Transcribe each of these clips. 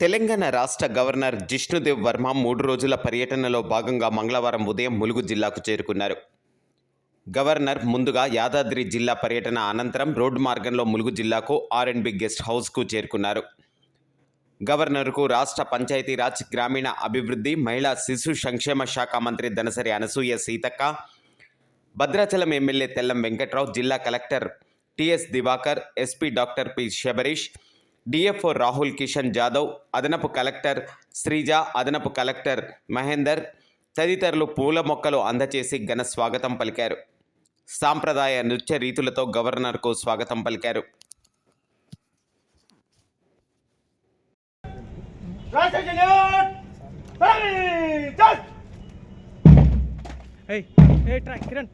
తెలంగాణ రాష్ట్ర గవర్నర్ జిష్ణుదేవ్ వర్మ మూడు రోజుల పర్యటనలో భాగంగా మంగళవారం ఉదయం ములుగు జిల్లాకు చేరుకున్నారు. గవర్నర్ ముందుగా యాదాద్రి జిల్లా పర్యటన అనంతరం రోడ్డు మార్గంలో ములుగు జిల్లాకు ఆర్ అండ్ బి గెస్ట్ హౌస్కు చేరుకున్నారు. గవర్నర్కు రాష్ట్ర పంచాయతీరాజ్ గ్రామీణ అభివృద్ధి మహిళా శిశు సంక్షేమ శాఖ మంత్రి దనసరి అనసూయ సీతక్క భద్రాచలం ఎమ్మెల్యే తెల్లం వెంకట్రావు జిల్లా collector TS Diwakar SP doctor P Sabarish DFO Rahul Kishan Jadhav అదనపు కలెక్టర్ శ్రీజ అదనపు కలెక్టర్ మహేందర్ తదితరులు పూల మొక్కలు అందచేసి ఘన స్వాగతం పలికారు సాంప్రదాయ నృత్య రీతులతో గవర్నర్కు స్వాగతం పలికారు! Just! Hey, hey, try, Kiran.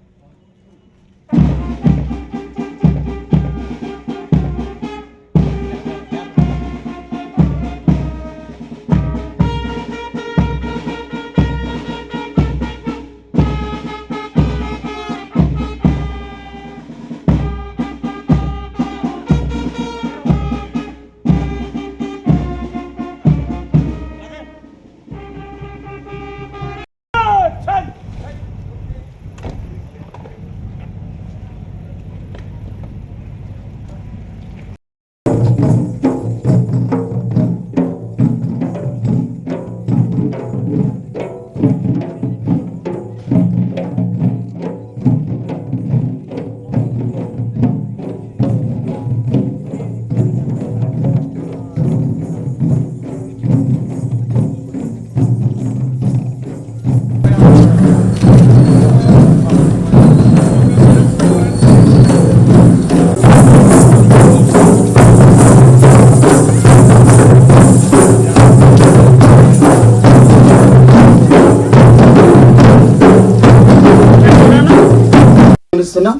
పిలుస్తున్నాం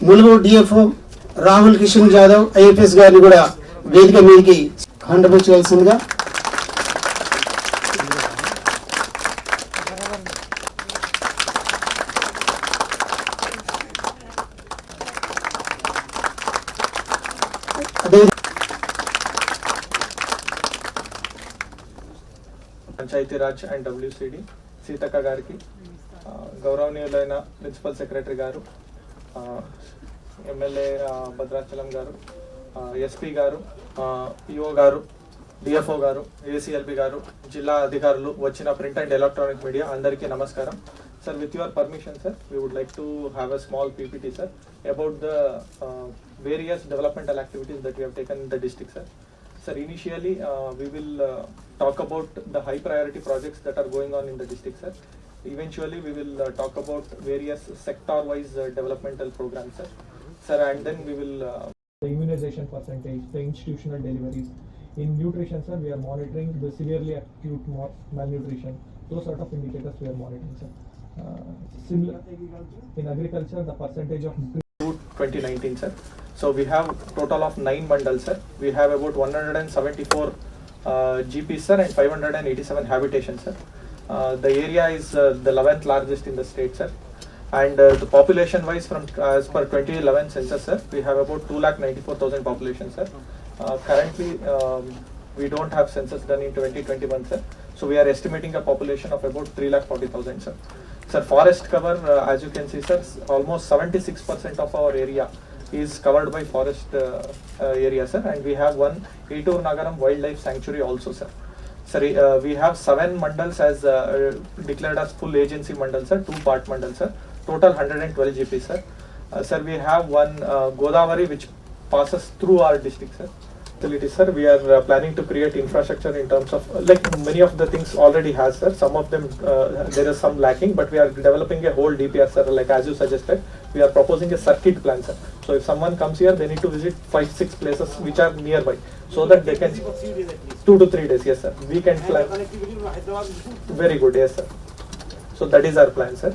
ములుగు డిఎఫ్ఓ రాహుల్ కిషన్ జాదవ్ ఐఎఫ్ఎస్ గారిని కూడా వేదిక మీదకి ఖండపరచవలసిందిగా అదే పంచాయతీరాజ్ అండ్ డబ్ల్యూసిడి సీతక్క గారికి గౌరవనీయులైన ప్రిన్సిపల్ సెక్రటరీ గారు ఎమ్మెల్యే భద్రాచలం గారు ఎస్పీ గారు పిఓ గారు డిఎఫ్ఓ గారు ఏసీఎల్బి గారు జిల్లా అధికారులు వచ్చిన ప్రింట్ అండ్ ఎలక్ట్రానిక్ మీడియా అందరికీ నమస్కారం sir with your permission sir we would like to have a small PPT sir about the various developmental activities that we taken the in sir sir sir Sir, initially, uh, we will uh, talk about the high priority projects that are going on in the district, sir. Eventually, we will uh, talk about various sector-wise uh, developmental programs, sir. Sir, and then we will uh, the immunization percentage, the institutional deliveries. In nutrition, sir, we are monitoring the severely acute malnutrition. Those sort of indicators we are monitoring, sir. Uh, similar in agriculture, the percentage of 2019, sir. So we have total of nine bundles, sir. We have about 174 uh, GPs, sir, and 587 habitations, sir. Uh, the area is uh, the 11th largest in the state, sir. And uh, the population wise, from as per 2011 census, sir, we have about 2,94,000 population, sir. Currently, um, we don't have census done in 2021, sir. So we are estimating a population of about 3,40,000, sir. Sir, forest cover, uh, as you can see, sir, almost 76% of our area is covered by forest uh, uh, area, sir. And we have one Etur Nagaram Wildlife Sanctuary also, sir. Sir, uh, we have seven mandals as uh, declared as full agency mandal, sir, two part mandal, sir. Total 112 GP, sir. Uh, sir, we have one uh, Godavari which passes through our district, sir. Facilities, sir. We are uh, planning to create infrastructure in terms of like many of the things already has, sir. Some of them uh, there is some lacking, but we are developing a whole DPR, sir. Like as you suggested, we are proposing a circuit plan, sir. So if someone comes here, they need to visit five, six places which are nearby, so that they can two to three days. Yes, sir. We can plan. Good. Very good, yes, sir. So that is our plan, sir.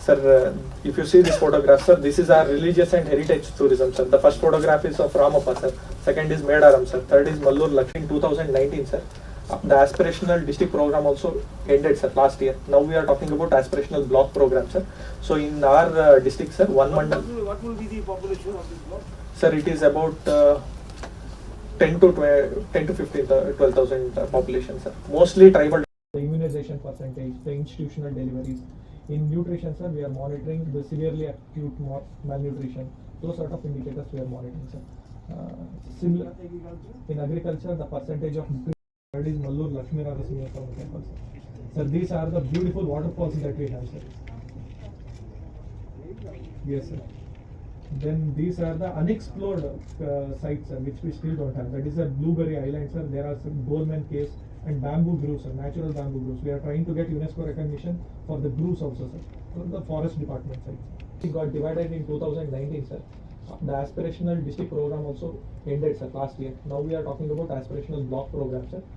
Sir, uh, if you see this photograph, sir, this is our religious and heritage tourism, sir. The first photograph is of Ramappa, sir. Second is Medaram, sir. Third is Mallur Lakshmi 2019, sir. Uh, The aspirational district program also ended, sir, last year. Now we are talking about aspirational block program, sir. So in our uh, district, sir, one mandal, what will be the population of this block? sir, it is about uh, 10 to 12, 10 to 15, uh, 12,000 uh, population, sir. Mostly tribal. the immunization percentage, the institutional deliveries. In nutrition, sir, we are monitoring the severely acute malnutrition. Those sort of indicators we are monitoring, sir. Uh, similar in agriculture, the percentage of that is Mallur Lakshmi Radhasimha temple, sir. Sir, these are the beautiful waterfalls that we have, sir. Yes, sir. Then these are the unexplored uh, sites, sir, which we still don't have. That is a Blueberry Island, sir. There are some Goldman caves and bamboo groves, sir, natural bamboo groves. We are trying to get UNESCO recognition for the groves also, sir, from the forest department side. It got divided in 2019, sir. The aspirational district program also ended, sir, last year. Now we are talking about aspirational block program, sir.